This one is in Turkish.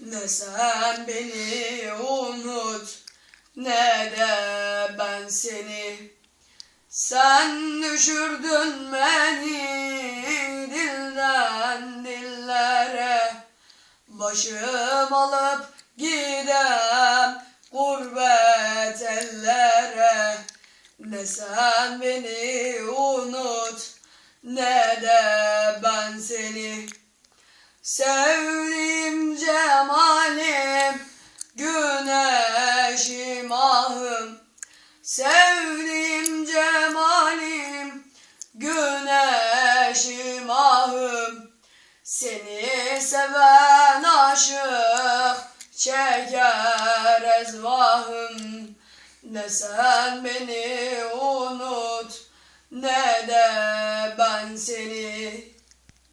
Ne sen beni unut ne de ben seni. Sen düşürdün beni dilden dillere. Başım alıp gidem gurbet ellere. Ne sen beni unut ne de ben seni. Sevdiğim güneşim ahım Sevdiğim cemalim güneşim ahım. Seni seven aşık çeker ezvahım. Ne sen beni unut ne de ben seni